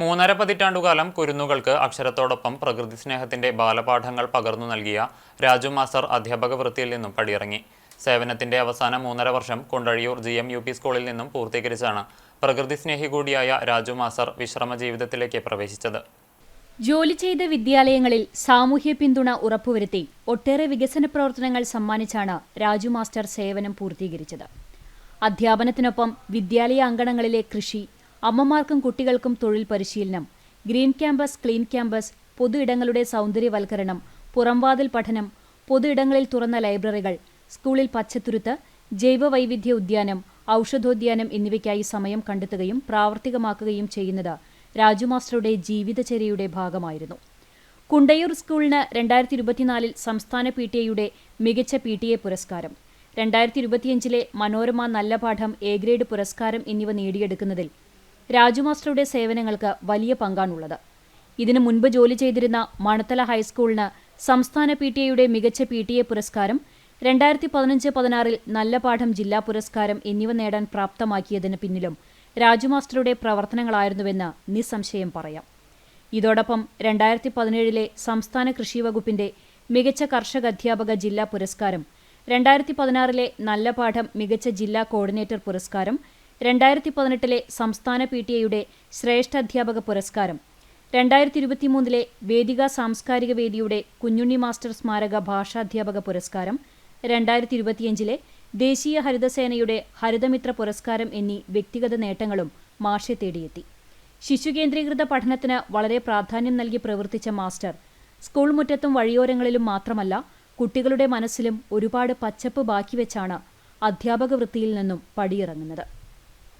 മൂന്നര പതിറ്റാണ്ടുകാലം കുരുന്നുകൾക്ക് അക്ഷരത്തോടൊപ്പം പ്രകൃതി സ്നേഹത്തിന്റെ ബാലപാഠങ്ങൾ പകർന്നു നൽകിയ രാജു മാസർ അധ്യാപക വൃത്തിയിൽ നിന്നും പടിയിറങ്ങി. സേവനത്തിന്റെ അവസാന മൂന്നര വർഷം കൊണ്ടഴിയൂർ ജി എം യു പി സ്കൂളിൽ നിന്നും പൂർത്തീകരിച്ചാണ് പ്രകൃതി സ്നേഹി കൂടിയായ രാജു മാസർ വിശ്രമ ജീവിതത്തിലേക്ക് പ്രവേശിച്ചത്. ജോലി ചെയ്ത വിദ്യാലയങ്ങളിൽ സാമൂഹ്യ പിന്തുണ ഉറപ്പുവരുത്തി ഒട്ടേറെ വികസന പ്രവർത്തനങ്ങൾ സമ്മാനിച്ചാണ് രാജു മാസ്റ്റർ സേവനം പൂർത്തീകരിച്ചത്. അധ്യാപനത്തിനൊപ്പം വിദ്യാലയ അങ്കണങ്ങളിലെ കൃഷി അമ്മമാർക്കും കുട്ടികൾക്കും തൊഴിൽ പരിശീലനം. ഗ്രീൻ ക്യാമ്പസ് ക്ലീൻ ക്യാമ്പസ് പൊതു ഇടങ്ങളുടെ സൗന്ദര്യവൽക്കരണം പുറംവാതിൽ പഠനം പൊതു ഇടങ്ങളിൽ തുറന്ന ലൈബ്രറികൾ സ്കൂളിൽ പച്ചത്തുരുത്ത് ജൈവ വൈവിധ്യ ഉദ്യാനം ഔഷധോദ്യാനം എന്നിവയ്ക്കായി സമയം കണ്ടെത്തുകയും പ്രാവർത്തികമാക്കുകയും ചെയ്യുന്നത് രാജുമാസ്റ്ററുടെ ജീവിതചര്യയുടെ ഭാഗമായിരുന്നു. കുണ്ടയൂർ സ്കൂളിന് രണ്ടായിരത്തി ഇരുപത്തിനാലിൽ സംസ്ഥാന പി ടി എയുടെ മികച്ച പി ടി എ പുരസ്കാരം. രണ്ടായിരത്തി ഇരുപത്തിയഞ്ചിലെ മനോരമ നല്ല പാഠം എ ഗ്രേഡ് പുരസ്കാരം എന്നിവ നേടിയെടുക്കുന്നതിൽ രാജു മാസ്റ്ററുടെ സേവനങ്ങൾക്ക് വലിയ പങ്കാണുള്ളത്. ഇതിനു മുൻപ് ജോലി ചെയ്തിരുന്ന മണത്തല ഹൈസ്കൂളിന് സംസ്ഥാന പി ടി എയുടെ മികച്ച പി ടി എ പുരസ്കാരം രണ്ടായിരത്തി പതിനഞ്ച് പതിനാറിൽ നല്ല പാഠം ജില്ലാ പുരസ്കാരം എന്നിവ നേടാൻ പ്രാപ്തമാക്കിയതിന് പിന്നിലും രാജുമാസ്റ്ററുടെ പ്രവർത്തനങ്ങളായിരുന്നുവെന്ന് നിസ്സംശയം പറയാം. ഇതോടൊപ്പം രണ്ടായിരത്തി പതിനേഴിലെ സംസ്ഥാന കൃഷി വകുപ്പിന്റെ മികച്ച കർഷക അധ്യാപക ജില്ലാ പുരസ്കാരം രണ്ടായിരത്തി പതിനാറിലെ നല്ല പാഠം മികച്ച ജില്ലാ കോർഡിനേറ്റർ പുരസ്കാരം രണ്ടായിരത്തി പതിനെട്ടിലെ സംസ്ഥാന പി ടി എയുടെ ശ്രേഷ്ഠ അധ്യാപക പുരസ്കാരം രണ്ടായിരത്തി ഇരുപത്തിമൂന്നിലെ വേദിക സാംസ്കാരിക വേദിയുടെ കുഞ്ഞുണ്ണി മാസ്റ്റർ സ്മാരക ഭാഷാധ്യാപക പുരസ്കാരം രണ്ടായിരത്തി ഇരുപത്തിയഞ്ചിലെ ദേശീയ ഹരിതസേനയുടെ ഹരിതമിത്ര പുരസ്കാരം എന്നീ വ്യക്തിഗത നേട്ടങ്ങളും മാഷെ തേടിയെത്തി. ശിശുകേന്ദ്രീകൃത പഠനത്തിന് വളരെ പ്രാധാന്യം നൽകി പ്രവർത്തിച്ച മാസ്റ്റർ സ്കൂൾ മുറ്റത്തും വഴിയോരങ്ങളിലും മാത്രമല്ല കുട്ടികളുടെ മനസ്സിലും ഒരുപാട് പച്ചപ്പ് ബാക്കിവെച്ചാണ് അധ്യാപക വൃത്തിയിൽ നിന്നും പടിയിറങ്ങുന്നത്.